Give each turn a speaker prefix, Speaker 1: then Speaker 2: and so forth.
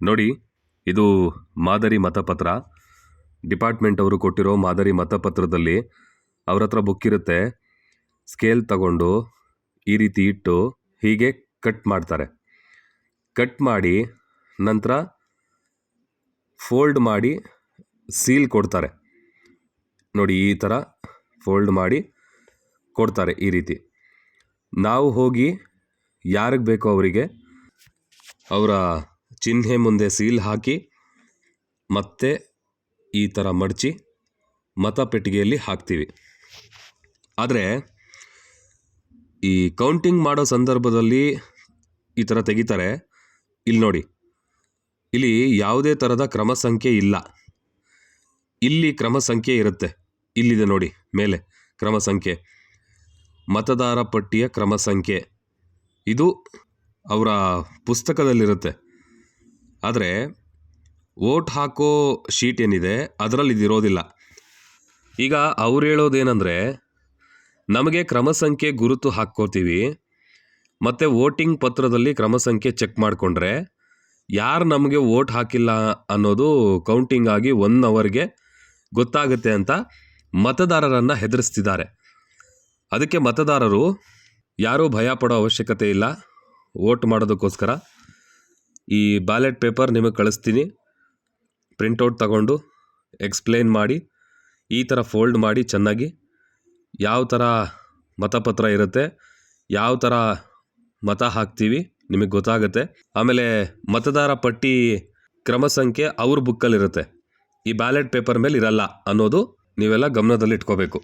Speaker 1: ನೋಡಿ, ಇದು ಮಾದರಿ ಮತಪತ್ರ. ಡಿಪಾರ್ಟ್ಮೆಂಟ್ ಅವರು ಕೊಟ್ಟಿರೋ ಮಾದರಿ ಮತಪತ್ರದಲ್ಲಿ ಅವ್ರ ಹತ್ರ ಬುಕ್ ಇರುತ್ತೆ. ಸ್ಕೇಲ್ ತಗೊಂಡು ಈ ರೀತಿ ಇಟ್ಟು ಹೀಗೆ ಕಟ್ ಮಾಡ್ತಾರೆ. ಕಟ್ ಮಾಡಿ ನಂತರ ಫೋಲ್ಡ್ ಮಾಡಿ ಸೀಲ್ ಕೊಡ್ತಾರೆ. ನೋಡಿ, ಈ ಥರ ಫೋಲ್ಡ್ ಮಾಡಿ ಕೊಡ್ತಾರೆ ಈ ರೀತಿ. ನಾವು ಹೋಗಿ ಯಾರಿಗೆ ಬೇಕೋ ಅವರಿಗೆ ಅವರ ಚಿಹ್ನೆ ಮುಂದೆ ಸೀಲ್ ಹಾಕಿ, ಮತ್ತೆ ಈ ಥರ ಮಡಚಿ ಮತಪೆಟ್ಟಿಗೆಯಲ್ಲಿ ಹಾಕ್ತೀವಿ. ಆದರೆ ಈ ಕೌಂಟಿಂಗ್ ಮಾಡೋ ಸಂದರ್ಭದಲ್ಲಿ ಈ ಥರ ತೆಗಿತಾರೆ. ಇಲ್ಲಿ ನೋಡಿ, ಇಲ್ಲಿ ಯಾವುದೇ ಥರದ ಕ್ರಮ ಸಂಖ್ಯೆ ಇಲ್ಲ. ಇಲ್ಲಿ ಕ್ರಮ ಸಂಖ್ಯೆ ಇರುತ್ತೆ. ಇಲ್ಲಿದೆ ನೋಡಿ, ಮೇಲೆ ಕ್ರಮ ಸಂಖ್ಯೆ. ಮತದಾರ ಪಟ್ಟಿಯ ಕ್ರಮ ಸಂಖ್ಯೆ. ಇದು ಅವರ ಪುಸ್ತಕದಲ್ಲಿರುತ್ತೆ. ಆದರೆ ವೋಟ್ ಹಾಕೋ ಶೀಟ್ ಏನಿದೆ, ಅದರಲ್ಲಿ ಇದಿರೋದಿಲ್ಲ ಈಗ ಅವ್ರು ಹೇಳೋದೇನೆಂದರೆ ನಮಗೆ ಕ್ರಮ ಸಂಖ್ಯೆ ಗುರುತು ಹಾಕ್ಕೋತೀವಿ ಮತ್ತು ವೋಟಿಂಗ್ ಪತ್ರದಲ್ಲಿ ಕ್ರಮ ಸಂಖ್ಯೆ ಚೆಕ್ ಮಾಡಿಕೊಂಡ್ರೆ, ಯಾರು ನಮಗೆ ವೋಟ್ ಹಾಕಿಲ್ಲ ಅನ್ನೋದು ಕೌಂಟಿಂಗ್ ಆಗಿ ಒನ್ ಅವರ್ಗೆ ಗೊತ್ತಾಗುತ್ತೆ ಅಂತ ಮತದಾರರನ್ನು ಹೆದರಿಸ್ತಿದ್ದಾರೆ. ಅದಕ್ಕೆ ಮತದಾರರು ಯಾರೂ ಭಯ ಪಡೋ ಅವಶ್ಯಕತೆ ಇಲ್ಲ, ವೋಟ್ ಮಾಡೋದಕ್ಕೋಸ್ಕರ. ಈ ಬ್ಯಾಲೆಟ್ ಪೇಪರ್ ನಿಮಗೆ ಕಳಿಸ್ತೀನಿ. ಪ್ರಿಂಟೌಟ್ ತಗೊಂಡು ಎಕ್ಸ್ಪ್ಲೇನ್ ಮಾಡಿ, ಈ ಥರ ಫೋಲ್ಡ್ ಮಾಡಿ ಚೆನ್ನಾಗಿ. ಯಾವ ಥರ ಮತಪತ್ರ ಇರುತ್ತೆ, ಯಾವ ಥರ ಮತ ಹಾಕ್ತೀವಿ ನಿಮಗೆ ಗೊತ್ತಾಗುತ್ತೆ. ಆಮೇಲೆ ಮತದಾರ ಪಟ್ಟಿ ಕ್ರಮ ಸಂಖ್ಯೆ ಅವ್ರ ಬುಕ್ಕಲ್ಲಿರುತ್ತೆ. ಈ ಬ್ಯಾಲೆಟ್ ಪೇಪರ್ ಮೇಲೆ ಇರಲ್ಲ ಅನ್ನೋದು ನೀವೆಲ್ಲ ಗಮನದಲ್ಲಿಟ್ಕೋಬೇಕು.